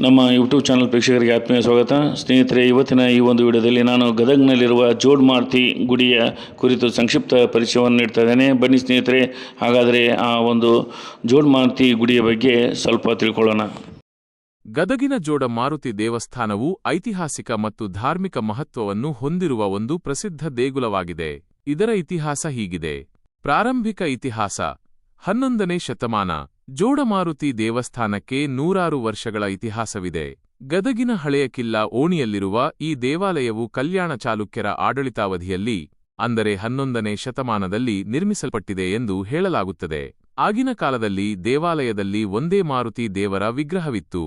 ನಮ್ಮ YouTube channel ಪ್ರೇಕ್ಷಕರಿಗೆ ಆತ್ಮೀಯ ಸ್ವಾಗತ. ಸ್ನೇಹಿತರೆ, ಇವತ್ತಿನ ಈ ಒಂದು ವಿಡಿಯೋದಲ್ಲಿ ನಾನು ಗದಗ್ನಲ್ಲಿರುವ ಜೋಡ್ಮಾರ್ತಿ ಗುಡಿಯ ಕುರಿತು ಸಂಕ್ಷಿಪ್ತ ಪರಿಚಯವನ್ನು ನೀಡ್ತಾ ಇದ್ದೇನೆ. ಬನ್ನಿ ಸ್ನೇಹಿತರೆ, ಹಾಗಾದರೆ ಆ ಒಂದು ಜೋಡ್ಮಾರ್ತಿ ಗುಡಿಯ ಬಗ್ಗೆ ಸ್ವಲ್ಪ ತಿಳ್ಕೊಳ್ಳೋಣ. ಗದಗಿನ ಜೋಡ ಮಾರುತಿ ದೇವಸ್ಥಾನವು ಐತಿಹಾಸಿಕ ಮತ್ತು ಧಾರ್ಮಿಕ ಮಹತ್ವವನ್ನು ಹೊಂದಿರುವ ಒಂದು ಪ್ರಸಿದ್ಧ ದೇಗುಲವಾಗಿದೆ. ಇದರ ಇತಿಹಾಸ ಹೀಗಿದೆ. ಪ್ರಾರಂಭಿಕ ಇತಿಹಾಸ ಹನ್ನೊಂದನೇ ಶತಮಾನ. ಜೋಡಮಾರುತಿ ದೇವಸ್ಥಾನಕ್ಕೆ ನೂರಾರು ವರ್ಷಗಳ ಇತಿಹಾಸವಿದೆ. ಗದಗಿನ ಹಳೆಯ ಕಿಲ್ಲ ಓಣಿಯಲ್ಲಿರುವ ಈ ದೇವಾಲಯವು ಕಲ್ಯಾಣ ಚಾಲುಕ್ಯರ ಆಡಳಿತಾವಧಿಯಲ್ಲಿ, ಅಂದರೆ ಹನ್ನೊಂದನೇ ಶತಮಾನದಲ್ಲಿ ನಿರ್ಮಿಸಲ್ಪಟ್ಟಿದೆ ಎಂದು ಹೇಳಲಾಗುತ್ತದೆ. ಆಗಿನ ಕಾಲದಲ್ಲಿ ದೇವಾಲಯದಲ್ಲಿ ಒಂದೇ ಮಾರುತಿ ದೇವರ ವಿಗ್ರಹವಿತ್ತು.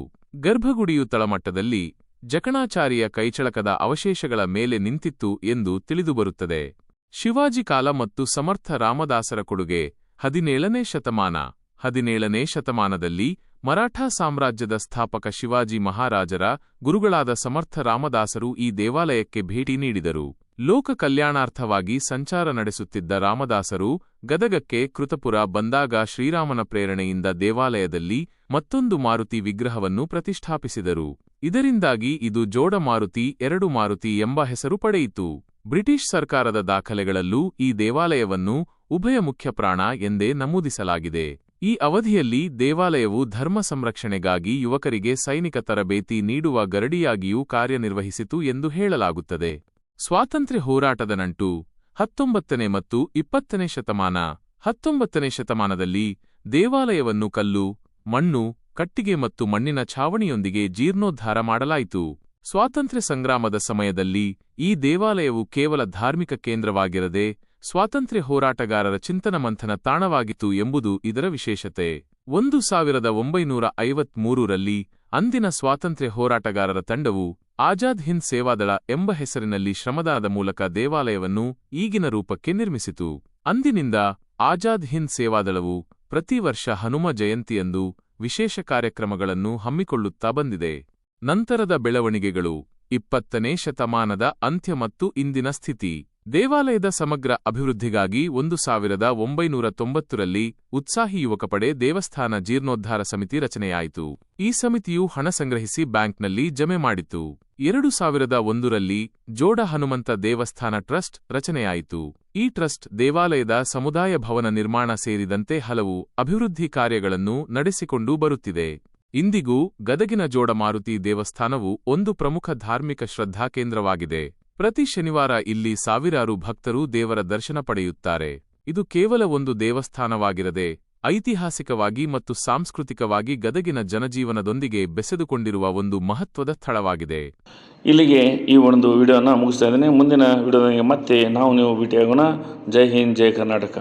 ಗರ್ಭಗುಡಿಯು ತಳಮಟ್ಟದಲ್ಲಿ ಜಕಣಾಚಾರಿಯ ಕೈಚಳಕದ ಅವಶೇಷಗಳ ಮೇಲೆ ನಿಂತಿತ್ತು ಎಂದು ತಿಳಿದುಬರುತ್ತದೆ. ಶಿವಾಜಿ ಕಾಲ ಮತ್ತು ಸಮರ್ಥ ರಾಮದಾಸರ ಕೊಡುಗೆ ಹದಿನೇಳನೇ ಶತಮಾನ. ಹದಿನೇಳನೇ ಶತಮಾನದಲ್ಲಿ ಮರಾಠ ಸಾಮ್ರಾಜ್ಯದ ಸ್ಥಾಪಕ ಶಿವಾಜಿ ಮಹಾರಾಜರ ಗುರುಗಳಾದ ಸಮರ್ಥ ರಾಮದಾಸರು ಈ ದೇವಾಲಯಕ್ಕೆ ಭೇಟಿ ನೀಡಿದರು. ಲೋಕ ಕಲ್ಯಾಣಾರ್ಥವಾಗಿ ಸಂಚಾರ ನಡೆಸುತ್ತಿದ್ದ ರಾಮದಾಸರು ಗದಗಕ್ಕೆ ಕೃತಪುರ ಬಂದಾಗ ಶ್ರೀರಾಮನ ಪ್ರೇರಣೆಯಿಂದ ದೇವಾಲಯದಲ್ಲಿ ಮತ್ತೊಂದು ಮಾರುತಿ ವಿಗ್ರಹವನ್ನು ಪ್ರತಿಷ್ಠಾಪಿಸಿದರು. ಇದರಿಂದಾಗಿ ಇದು ಜೋಡ ಮಾರುತಿ, ಎರಡು ಮಾರುತಿ ಎಂಬ ಹೆಸರು ಪಡೆಯಿತು. ಬ್ರಿಟಿಷ್ ಸರ್ಕಾರದ ದಾಖಲೆಗಳಲ್ಲೂ ಈ ದೇವಾಲಯವನ್ನು ಉಭಯ ಮುಖ್ಯಪ್ರಾಣ ಎಂದೇ ನಮೂದಿಸಲಾಗಿದೆ. ಈ ಅವಧಿಯಲ್ಲಿ ದೇವಾಲಯವು ಧರ್ಮ ಸಂರಕ್ಷಣೆಗಾಗಿ ಯುವಕರಿಗೆ ಸೈನಿಕ ತರಬೇತಿ ನೀಡುವ ಗರಡಿಯಾಗಿಯೂ ಕಾರ್ಯನಿರ್ವಹಿಸಿತು ಎಂದು ಹೇಳಲಾಗುತ್ತದೆ. ಸ್ವಾತಂತ್ರ್ಯ ಹೋರಾಟದ ನಂಟು ಹತ್ತೊಂಬತ್ತನೇ ಮತ್ತು ಇಪ್ಪತ್ತನೇ ಶತಮಾನ ಹತ್ತೊಂಬತ್ತನೇ ಶತಮಾನದಲ್ಲಿ ದೇವಾಲಯವನ್ನು ಕಲ್ಲು, ಮಣ್ಣು, ಕಟ್ಟಿಗೆ ಮತ್ತು ಮಣ್ಣಿನ ಛಾವಣಿಯೊಂದಿಗೆ ಜೀರ್ಣೋದ್ಧಾರ ಮಾಡಲಾಯಿತು. ಸ್ವಾತಂತ್ರ್ಯ ಸಂಗ್ರಾಮದ ಸಮಯದಲ್ಲಿ ಈ ದೇವಾಲಯವು ಕೇವಲ ಧಾರ್ಮಿಕ ಕೇಂದ್ರವಾಗಿರದೆ ಸ್ವಾತಂತ್ರ್ಯ ಹೋರಾಟಗಾರರ ಚಿಂತನ ಮಂಥನ ತಾಣವಾಗಿತ್ತು ಎಂಬುದು ಇದರ ವಿಶೇಷತೆ. ಒಂದು ಸಾವಿರದ ಒಂಬೈನೂರ ಐವತ್ಮೂರರಲ್ಲಿ ಅಂದಿನ ಸ್ವಾತಂತ್ರ್ಯ ಹೋರಾಟಗಾರರ ತಂಡವು ಆಜಾದ್ ಹಿಂದ್ ಸೇವಾದಳ ಎಂಬ ಹೆಸರಿನಲ್ಲಿ ಶ್ರಮದಾನದ ಮೂಲಕ ದೇವಾಲಯವನ್ನು ಈಗಿನ ರೂಪಕ್ಕೆ ನಿರ್ಮಿಸಿತು. ಅಂದಿನಿಂದ ಆಜಾದ್ ಹಿಂದ್ ಸೇವಾದಳವು ಪ್ರತಿ ವರ್ಷ ಹನುಮ ಜಯಂತಿಯಂದು ವಿಶೇಷ ಕಾರ್ಯಕ್ರಮಗಳನ್ನು ಹಮ್ಮಿಕೊಳ್ಳುತ್ತಾ ಬಂದಿದೆ. ನಂತರದ ಬೆಳವಣಿಗೆಗಳು ಇಪ್ಪತ್ತನೇ ಶತಮಾನದ ಅಂತ್ಯ ಮತ್ತು ಇಂದಿನ ಸ್ಥಿತಿ. ದೇವಾಲಯದ ಸಮಗ್ರ ಅಭಿವೃದ್ಧಿಗಾಗಿ ಒಂದು ಸಾವಿರದ ಒಂಬೈನೂರ ತೊಂಬತ್ತರಲ್ಲಿ ಉತ್ಸಾಹಿ ಯುವಕ ಪಡೆ ದೇವಸ್ಥಾನ ಜೀರ್ಣೋದ್ಧಾರ ಸಮಿತಿ ರಚನೆಯಾಯಿತು. ಈ ಸಮಿತಿಯು ಹಣ ಸಂಗ್ರಹಿಸಿ ಬ್ಯಾಂಕ್ನಲ್ಲಿ ಜಮೆ ಮಾಡಿತು ಎರಡು ಸಾವಿರದ ಒಂದರಲ್ಲಿ ಜೋಡ ಹನುಮಂತ ದೇವಸ್ಥಾನ ಟ್ರಸ್ಟ್ ರಚನೆಯಾಯಿತು. ಈ ಟ್ರಸ್ಟ್ ದೇವಾಲಯದ ಸಮುದಾಯ ಭವನ ನಿರ್ಮಾಣ ಸೇರಿದಂತೆ ಹಲವು ಅಭಿವೃದ್ಧಿ ಕಾರ್ಯಗಳನ್ನು ನಡೆಸಿಕೊಂಡು ಬರುತ್ತಿದೆ. ಇಂದಿಗೂ ಗದಗಿನ ಜೋಡ ಮಾರುತಿ ದೇವಸ್ಥಾನವು ಒಂದು ಪ್ರಮುಖ ಧಾರ್ಮಿಕ ಶ್ರದ್ಧಾಕೇಂದ್ರವಾಗಿದೆ ಪ್ರತಿ ಶನಿವಾರ ಇಲ್ಲಿ ಸಾವಿರಾರು ಭಕ್ತರು ದೇವರ ದರ್ಶನ ಪಡೆಯುತ್ತಾರೆ. ಇದು ಕೇವಲ ಒಂದು ದೇವಸ್ಥಾನವಾಗಿರದೆ, ಐತಿಹಾಸಿಕವಾಗಿ ಮತ್ತು ಸಾಂಸ್ಕೃತಿಕವಾಗಿ ಗದಗಿನ ಜನಜೀವನದೊಂದಿಗೆ ಬೆಸೆದುಕೊಂಡಿರುವ ಒಂದು ಮಹತ್ವದ ಸ್ಥಳವಾಗಿದೆ. ಇಲ್ಲಿಗೆ ಈ ಒಂದು ವಿಡಿಯೋನ ಮುಗಿಸ್ತಾ ಇದ್ದೇನೆ. ಮುಂದಿನ ವಿಡಿಯೋದೊಂದಿಗೆ ಮತ್ತೆ ನಾವು ನೀವು ಭೇಟಿಯಾಗೋಣ. ಜೈ ಹಿಂದ್, ಜೈ ಕರ್ನಾಟಕ.